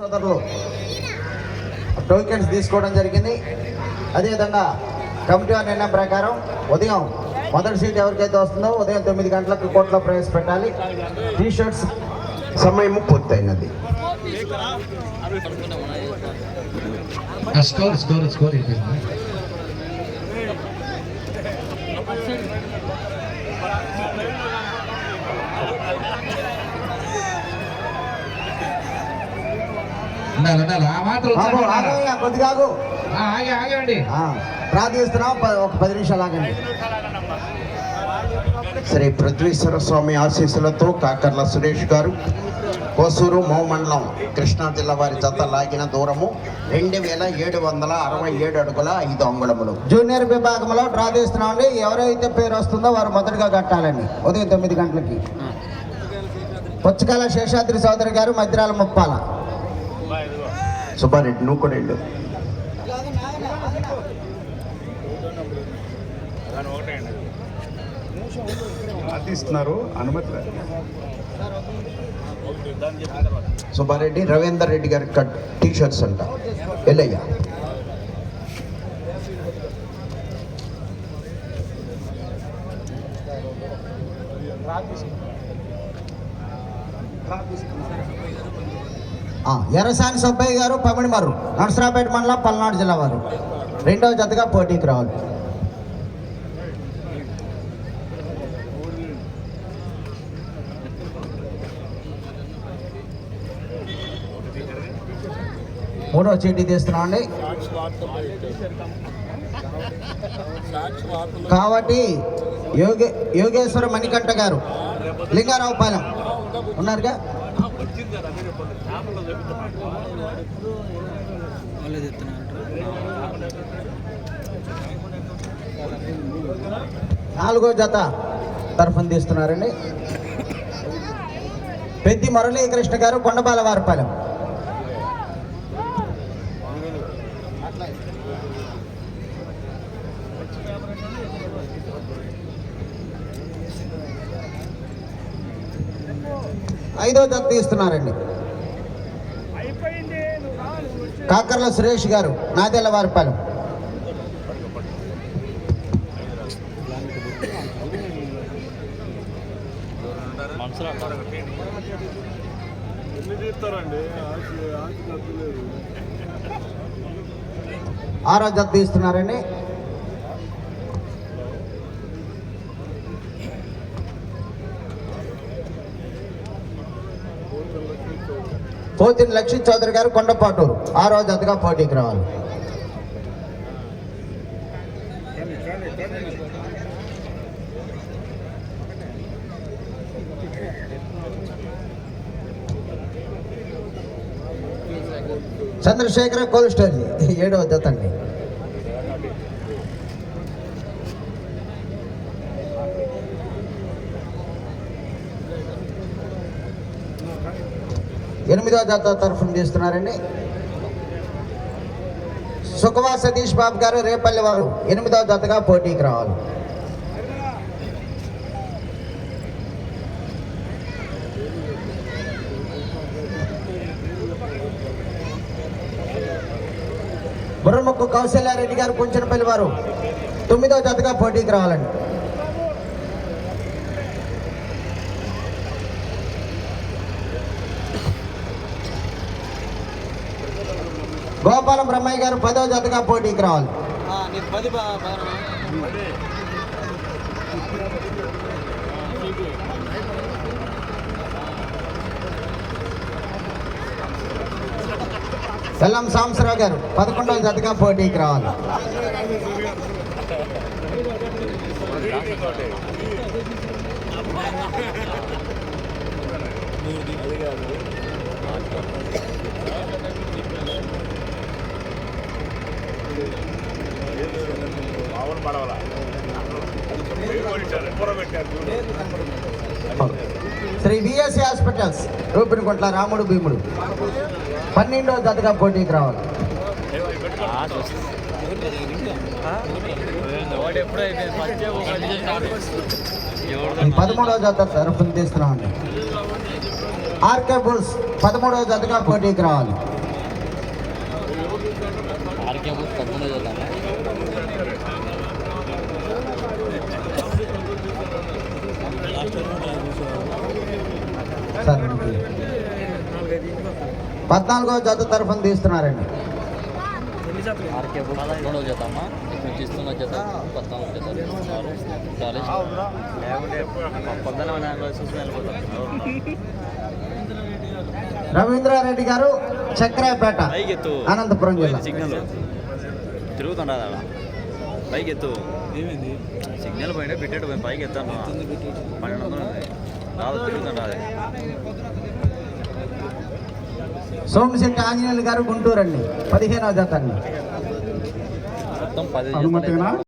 సోదరులు టోకెన్స్ తీసుకోవడం జరిగింది. అదేవిధంగా కమిటీ వారి నిర్ణయం ప్రకారం ఉదయం మొదటి సీట్ ఎవరికైతే వస్తుందో ఉదయం తొమ్మిది గంటలకు కోర్టులో ప్రవేశపెట్టాలి. టీ షర్ట్స్ సమయం పూర్తయినది స్కోర్ స్కోర్ స్కోర్ అయిపోయింది ఉండాలి ఉండాలి. ఆ మాత్రం ఆగు, కొద్దిగా ఆగండి ప్రార్థిస్తున్నాం ఒక పది నిమిషాలు ఆగండి. శ్రీ పృథ్వీశ్వర స్వామి ఆశీస్సులతో కాకర్ల సురేష్ గారు కోసూరు మౌమండలం కృష్ణా జిల్లా వారి జత లాగిన దూరము రెండు వేల ఏడు వందల అరవై ఏడు అడుగుల ఐదు అంగుళములు. జూనియర్ విభాగంలో డ్రా తీస్తున్నామండి ఎవరైతే పేరు వస్తుందో వారు మొదటగా కట్టాలండి ఉదయం తొమ్మిది గంటలకి. పుచ్చకాల శేషాద్రి చౌదరి గారు మధ్యరాల ముప్పాల. సుబ్బారెడ్డి నువ్వు కూడా వెళ్ళు. ఇస్తున్నారు అనుమతి. సుబ్బారెడ్డి రవీందర్ రెడ్డి గారి కట్ టీ షర్ట్స్ అంట. వెళ్ళయ్యా. ఎర్రసాని సుబ్బయ్య గారు పమిడిమర్రు నర్సరాపేట మండలం పల్నాడు జిల్లా వారు. రెండవ జతగా పోటీకి రావాలి. మూడవ చీటీ తీస్తున్నామండి కాబట్టి యోగే యోగేశ్వర మణికంఠ గారు లింగారావుపాలెం ఉన్నారుగా? నాలుగో జత తరఫున తీస్తున్నారండి. పెద్ది మురళీకృష్ణ గారు కొండపాల వారపాలెం. ఐదో జత తీస్తున్నారండి. కాకర్ల సురేష్ గారు నాదెల్ల వారిపాలెం. ఆరో జత తీస్తున్నారండి. పోతిన లక్ష్మీ చౌదరి గారు కొండపాటూరు. ఆ రోజు అదిగా పోటీకి రావాలి. చంద్రశేఖర కోల్స్టోరీ ఏడవ జత ఎనిమిదో ఎనిమిదవ తరఫున చేస్తున్నారండి. సుఖవా సతీష్ బాబు గారు రేపల్లి వారు ఎనిమిదో జతగా పోటీకి రావాలి. బుర్రముక్కు కౌశల్యారెడ్డి గారు కుంచనపల్లి వారు తొమ్మిదవ జతగా పోటీకి రావాలండి. గోపాలం బ్రహ్మయ్య గారు పదవ జతగా పోటీకి రావాలి. బెల్లం సాంబశివరావు గారు పదకొండవ జతగా పోటీకి రావాలి. శ్రీ విఎస్సి హాస్పిటల్స్ రూపినికొంట్ల రాముడు భీముడు. పన్నెండవ జతగా పోటీకి రావాలి. పదమూడవ జత తరఫున తీస్తున్నామండి. ఆర్కే బుల్స్ పదమూడవ జతగా పోటీకి రావాలి. ఆర్కే బుక్ చూద్దామా? సార్ పద్నాలుగో జత తరఫున తీస్తున్నారండి. ఆర్కే బుక్ జత పద్నాలుగు జత రవీంద్రారెడ్డి గారు చక్రాయపేట పైకి ఎత్తు అనంతపురం జిల్లా. సిగ్నల్. తిరుగుతుండదు పైకి ఎత్తు సిగ్నల్ పోయినా పెట్టేట్టు పోయి పైకి ఎత్తాను పన్నెండు వందలు రాదు తిరుగుతుండదు సోమశెట్టి ఆంజనేయులు గారు గుంటూరు అండి పదిహేనవ జత అండి. మొత్తం పది